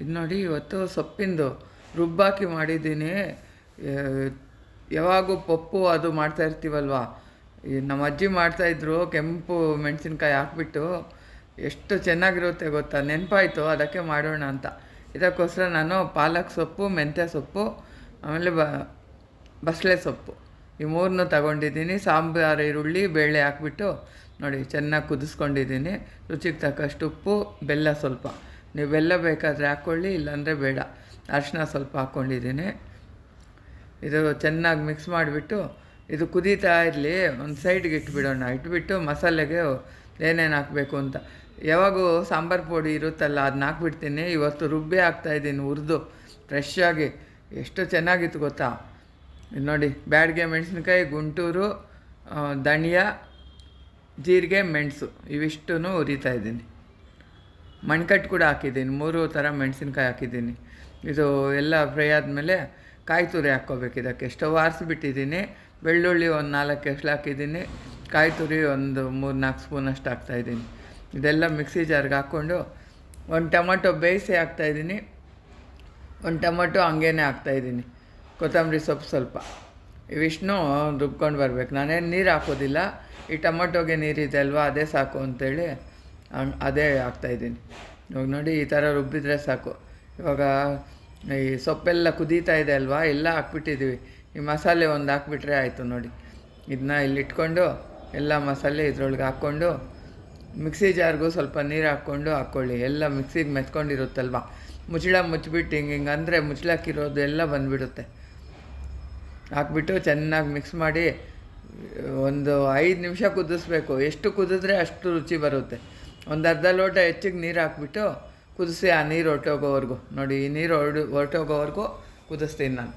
ಇದು ನೋಡಿ, ಇವತ್ತು ಸೊಪ್ಪಿಂದು ರುಬ್ಬಾಕಿ ಮಾಡಿದ್ದೀನಿ. ಯಾವಾಗೂ ಪಪ್ಪು ಅದು ಮಾಡ್ತಾ ಇರ್ತೀವಲ್ವ? ನಮ್ಮ ಅಜ್ಜಿ ಮಾಡ್ತಾಯಿದ್ರು ಕೆಂಪು ಮೆಣಸಿನ್ಕಾಯಿ ಹಾಕ್ಬಿಟ್ಟು. ಎಷ್ಟು ಚೆನ್ನಾಗಿರುತ್ತೆ ಗೊತ್ತಾ? ನೆನಪಾಯಿತು, ಅದಕ್ಕೆ ಮಾಡೋಣ ಅಂತ. ಇದಕ್ಕೋಸ್ಕರ ನಾನು ಪಾಲಕ್ ಸೊಪ್ಪು, ಮೆಂತ್ಯ ಸೊಪ್ಪು, ಆಮೇಲೆ ಬ ಬಸಳೆ ಸೊಪ್ಪು. ಈ ಮೂರನ್ನೂ ತಗೊಂಡಿದ್ದೀನಿ. ಸಾಂಬಾರು, ಈರುಳ್ಳಿ, ಬೇಳೆ ಹಾಕ್ಬಿಟ್ಟು ನೋಡಿ, ಚೆನ್ನಾಗಿ ಕುದಿಸ್ಕೊಂಡಿದ್ದೀನಿ. ರುಚಿಗೆ ತಕ್ಕಷ್ಟು ಉಪ್ಪು, ಬೆಲ್ಲ ಸ್ವಲ್ಪ. ನೀವು ಬೆಲ್ಲ ಬೇಕಾದರೆ ಹಾಕ್ಕೊಳ್ಳಿ ಇಲ್ಲಾಂದರೆ ಬೇಡ. ಅರಿಶಿನ ಸ್ವಲ್ಪ ಹಾಕ್ಕೊಂಡಿದ್ದೀನಿ. ಇದು ಚೆನ್ನಾಗಿ ಮಿಕ್ಸ್ ಮಾಡಿಬಿಟ್ಟು, ಇದು ಕುದೀತಾ ಇರಲಿ, ಒಂದು ಸೈಡ್ಗೆ ಇಟ್ಬಿಡೋಣ. ಇಟ್ಬಿಟ್ಟು ಮಸಾಲೆಗೆ ಏನೇನು ಹಾಕಬೇಕು ಅಂತ. ಯಾವಾಗೂ ಸಾಂಬಾರು ಪುಡಿ ಇರುತ್ತಲ್ಲ ಅದನ್ನ ಹಾಕ್ಬಿಡ್ತೀನಿ. ಇವತ್ತು ರುಬ್ಬಿ ಹಾಕ್ತಾಯಿದ್ದೀನಿ ಹುರಿದು ಫ್ರೆಶ್ ಆಗಿ. ಎಷ್ಟು ಚೆನ್ನಾಗಿತ್ತು ಗೊತ್ತಾ? ನೋಡಿ, ಬ್ಯಾಡಿಗೆ ಮೆಣಸಿನ್ಕಾಯಿ, ಗುಂಟೂರು ಧನಿಯಾ, ಜೀರಿಗೆ, ಮೆಣಸು. ಇವಿಷ್ಟೂ ಹುರಿತಾ ಇದ್ದೀನಿ. ಮಣ್ಕಟ್ಟು ಕೂಡ ಹಾಕಿದ್ದೀನಿ. ಮೂರು ಥರ ಮೆಣಸಿನ್ಕಾಯಿ ಹಾಕಿದ್ದೀನಿ. ಇದು ಎಲ್ಲ ಫ್ರೈ ಆದಮೇಲೆ ಕಾಯಿ ತುರಿ ಹಾಕ್ಕೋಬೇಕು ಇದಕ್ಕೆ. ಸ್ಟವ್ ಆರಿಸ್ಬಿಟ್ಟಿದ್ದೀನಿ. ಬೆಳ್ಳುಳ್ಳಿ ಒಂದು ನಾಲ್ಕು ಎಸ್ಳು ಹಾಕಿದ್ದೀನಿ. ಕಾಯಿ ತುರಿ ಒಂದು ಮೂರು ನಾಲ್ಕು ಸ್ಪೂನ್ ಅಷ್ಟು ಹಾಕ್ತಾಯಿದ್ದೀನಿ ಇದೆಲ್ಲ ಮಿಕ್ಸಿ ಜಾರ್ಗೆ ಹಾಕ್ಕೊಂಡು ಒಂದು ಟೊಮೊಟೊ ಬೇಯಿಸಿ ಹಾಕ್ತಾಯಿದ್ದೀನಿ ಒಂದು ಟೊಮೊಟೊ ಹಂಗೇನೆ ಹಾಕ್ತಾಯಿದ್ದೀನಿ ಕೊತ್ತಂಬರಿ ಸೊಪ್ಪು ಸ್ವಲ್ಪ. ಇವಿಷ್ಟು ರುಬ್ಕೊಂಡು ಬರಬೇಕು. ನಾನೇನು ನೀರು ಹಾಕೋದಿಲ್ಲ. ಈ ಟೊಮೊಟೊಗೆ ನೀರಿದೆ ಅಲ್ವಾ? ಅದೇ ಸಾಕು ಅಂತೇಳಿ ಅದೇ ಹಾಕ್ತಾಯಿದ್ದೀನಿ ಇವಾಗ ನೋಡಿ ಈ ಥರ ರುಬ್ಬಿದ್ರೆ ಸಾಕು. ಇವಾಗ ಈ ಸೊಪ್ಪೆಲ್ಲ ಕುದೀತಾ ಇದೆ ಅಲ್ವಾ? ಎಲ್ಲ ಹಾಕ್ಬಿಟ್ಟಿದ್ದೀವಿ ಈ ಮಸಾಲೆ ಒಂದು ಹಾಕ್ಬಿಟ್ರೆ ಆಯಿತು ನೋಡಿ. ಇದನ್ನ ಇಲ್ಲಿ ಇಟ್ಕೊಂಡು ಎಲ್ಲ ಮಸಾಲೆ ಇದ್ರೊಳಗೆ ಹಾಕ್ಕೊಂಡು ಮಿಕ್ಸಿ ಜಾರ್ಗೂ ಸ್ವಲ್ಪ ನೀರು ಹಾಕ್ಕೊಂಡು ಹಾಕ್ಕೊಳ್ಳಿ ಎಲ್ಲ ಮಿಕ್ಸಿಗೆ ಮೆತ್ಕೊಂಡಿರುತ್ತಲ್ವ? ಮುಚ್ಚಳ ಮುಚ್ಚಿಬಿಟ್ಟು ಹಿಂಗೆ ಹಿಂಗೆ ಅಂದರೆ ಮುಚ್ಚಳಕ್ಕಿರೋದು ಎಲ್ಲ ಬಂದುಬಿಡುತ್ತೆ. ಹಾಕ್ಬಿಟ್ಟು ಚೆನ್ನಾಗಿ ಮಿಕ್ಸ್ ಮಾಡಿ ಒಂದು ಐದು ನಿಮಿಷ ಕುದಿಸ್ಬೇಕು. ಎಷ್ಟು ಕುದಿದ್ರೆ ಅಷ್ಟು ರುಚಿ ಬರುತ್ತೆ. ಒಂದು ಅರ್ಧ ಲೋಟ ಹೆಚ್ಚಿಗೆ ನೀರು ಹಾಕ್ಬಿಟ್ಟು ಕುದಿಸಿ ಆ ನೀರು ಹೊರಟೋಗೋವರೆಗೂ. ನೋಡಿ, ಈ ನೀರು ಹೊರಡು, ಹೊರಟೋಗೋವರೆಗೂ ಕುದಿಸ್ತೀನಿ ನಾನು.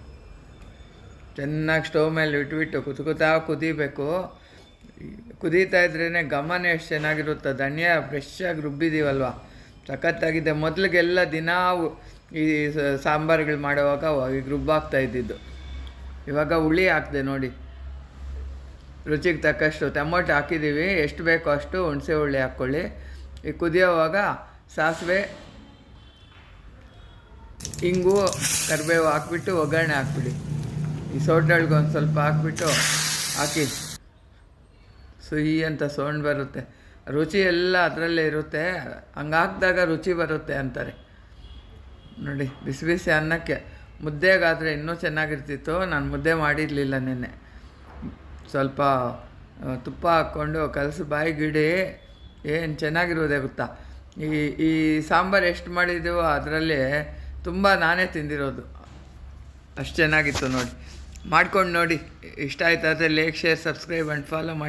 ಚೆನ್ನಾಗಿ ಸ್ಟವ್ ಮೇಲೆ ಇಟ್ಬಿಟ್ಟು ಕುತ್ಕೋತಾ ಕುದಿಬೇಕು. ಕುದೀತಾ ಇದ್ರೇ ಗಮನ ಎಷ್ಟು ಚೆನ್ನಾಗಿರುತ್ತೆ. ಧನಿಯಾ ಫ್ರೆಶ್ಶಾಗಿ ರುಬ್ಬಿದ್ದೀವಲ್ವ ಸಖತ್ತಾಗಿದೆ. ಮೊದಲಿಗೆಲ್ಲ ದಿನ ಈ ಸಾಂಬಾರುಗಳು ಮಾಡುವಾಗ ಈಗ ರುಬ್ಬಾಗ್ತಾ ಇದ್ದಿದ್ದು. ಇವಾಗ ಹುಳಿ ಹಾಕಿದೆ ನೋಡಿ. ರುಚಿಗೆ ತಕ್ಕಷ್ಟು ಟೊಮೊಟೊ ಹಾಕಿದ್ದೀವಿ ಎಷ್ಟು ಬೇಕೋ ಅಷ್ಟು ಹುಣಸೆ ಹುಳಿ ಹಾಕ್ಕೊಳ್ಳಿ ಈ ಕುದಿಯೋವಾಗ ಸಾಸಿವೆ, ಇಂಗು, ಕರಿಬೇವು ಹಾಕ್ಬಿಟ್ಟು ಒಗ್ಗರಣೆ ಹಾಕ್ಬಿಡಿ. ಈ ಸೌಟೊಳ್ಗೆ ಒಂದು ಸ್ವಲ್ಪ ಹಾಕ್ಬಿಟ್ಟು ಹಾಕಿ. ಸುಯಿ ಅಂತ ಸೌಂಡ್ ಬರುತ್ತೆ. ರುಚಿ ಎಲ್ಲ ಅದರಲ್ಲೇ ಇರುತ್ತೆ. ಹಂಗೆ ಹಾಕಿದಾಗ ರುಚಿ ಬರುತ್ತೆ ಅಂತಾರೆ. ನೋಡಿ, ಬಿಸಿ ಬಿಸಿ ಅನ್ನಕ್ಕೆ. ಮುದ್ದೆಗಾದರೆ ಇನ್ನೂ ಚೆನ್ನಾಗಿರ್ತಿತ್ತು. ನಾನು ಮುದ್ದೆ ಮಾಡಿರಲಿಲ್ಲ ನಿನ್ನೆ. ಸ್ವಲ್ಪ ತುಪ್ಪ ಹಾಕ್ಕೊಂಡು ಕಲಸು ಬಾಯಿಗಿಡಿ ಏನು ಚೆನ್ನಾಗಿರೋದೇ ಗೊತ್ತಾ? ಈ ಈ ಸಾಂಬಾರು ಎಷ್ಟು ಮಾಡಿದ್ದೀವೋ ಅದರಲ್ಲಿ ತುಂಬ ನಾನೇ ತಿಂದಿರೋದು. ಅಷ್ಟು ಚೆನ್ನಾಗಿತ್ತು ನೋಡಿ. ಮಾಡ್ಕೊಂಡು ನೋಡಿ. ಇಷ್ಟ ಆಯ್ತಾದರೆ like share subscribe and follow ಮಾಡಿ.